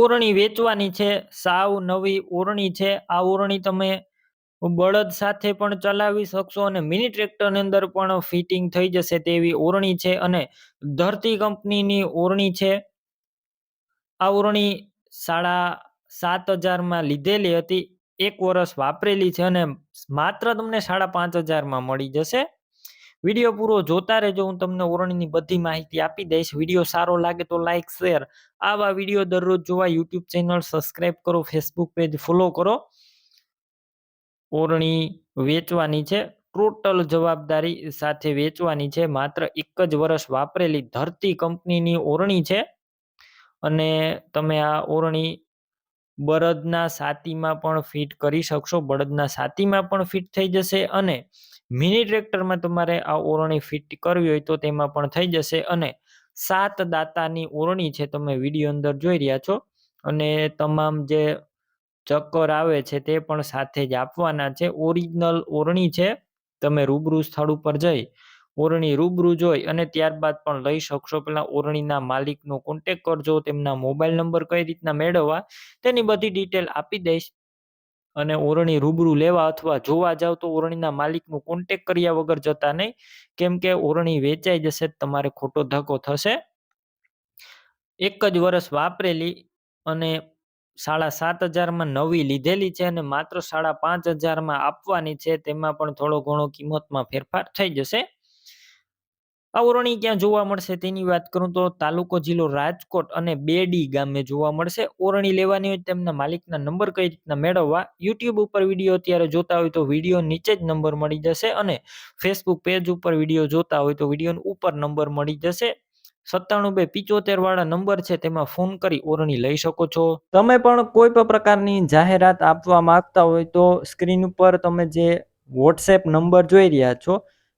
ઓરણી વેચવાની છે, સાવ નવી ઓરણી છે. આ ઓરણી તમે બળદ સાથે પણ ચલાવી શકશો અને મિની ટ્રેક્ટરની અંદર પણ ફિટિંગ થઈ જશે તેવી ઓરણી છે અને ધરતી કંપનીની ઓરણી છે. આ ઓરણી સાડા સાત હજારમાં લીધેલી હતી, એક વર્ષ વાપરેલી છે અને માત્ર તમને સાડા પાંચ હજારમાં મળી જશે. વીડિયો પૂરો જોતા રહેજો. હું તમને ઓરણીની બધી માહિતી આપી દઈશ. વીડિયો સારો લાગે તો લાઈક શેર આવા વીડિયો દરરોજ જોવા યુટ્યુબ ચેનલ સબસ્ક્રાઈબ કરો ફેસબુક પેજ ફોલો કરો. ઓરણી વેચવાની છે. ટોટલ જવાબદારી સાથે વેચવાની છે. માત્ર એક જ વર્ષ વાપરેલી ધરતી કંપનીની ઓરણી છે. અને તમે આ ઓરણી બળદના સાતીમાં પણ ફિટ કરી શકશો. બળદના સાતીમાં પણ ફિટ થઈ જશે અને મિની ટ્રેક્ટરમાં તમારે આ ઓરણી ફિટ કરવી હોય તો તેમાં પણ થઈ જશે અને સાત દાતાની ઓરણી છે તમે વીડિયો અંદર જોઈ રહ્યા છો. અને તમામ જે ચક્કર આવે છે તે પણ સાથે જ આપવાના છે. ઓરિજિનલ ઓરણી છે. તમે રૂબરૂ સ્થળ ઉપર જઈ ઓરણી રૂબરૂ જોઈ અને ત્યારબાદ પણ લઈ શકશો પેલા ઓરણીના માલિકનો કોન્ટેક કરજો, તેમના મોબાઈલ નંબર કઈ રીતના મેળવવા, તેની બધી ડિટેલ આપી દઈશ. અને ઓરણી રૂબરૂ લેવા અથવા જોવા જાવ તો ઓરણીના માલિકનું કોન્ટેક કર્યા વગર જતા નહીં. કેમ કે ઓરણી વેચાઈ જશે તમારે ખોટો ધક્કો થશે. એક જ વર્ષ વાપરેલી અને સાડા સાત હજારમાં નવી લીધેલી છે અને માત્ર સાડા પાંચ હજારમાં આપવાની છે, તેમાં પણ થોડો ઘણો કિંમતમાં ફેરફાર થઈ જશે. આ ઓરણી ક્યાં જોવા મળશે તેની વાત કરું તો તાલુકો જિલ્લો રાજકોટ અને બેડી ગામે જોવા મળશે. ઓરણી લેવાની હોય તેમના માલિકના નંબર કઈ રીતના મેળવવા યુટ્યુબ ઉપર વીડિયો અત્યારે જોતા હોય તો વીડિયો નીચે જ નંબર મળી જશે અને ફેસબુક પેજ ઉપર વીડિયો જોતા હોય તો વીડિયો ઉપર નંબર મળી જશે. સત્તાણું બે પિચોતેર વાળા નંબર છે તેમાં ફોન કરી ઓરણી લઈ શકો છો. તમે પણ કોઈ પણ પ્રકારની જાહેરાત આપવા માંગતા હોય તો સ્ક્રીન ઉપર તમે જે વોટ્સએપ નંબર જોઈ રહ્યા છો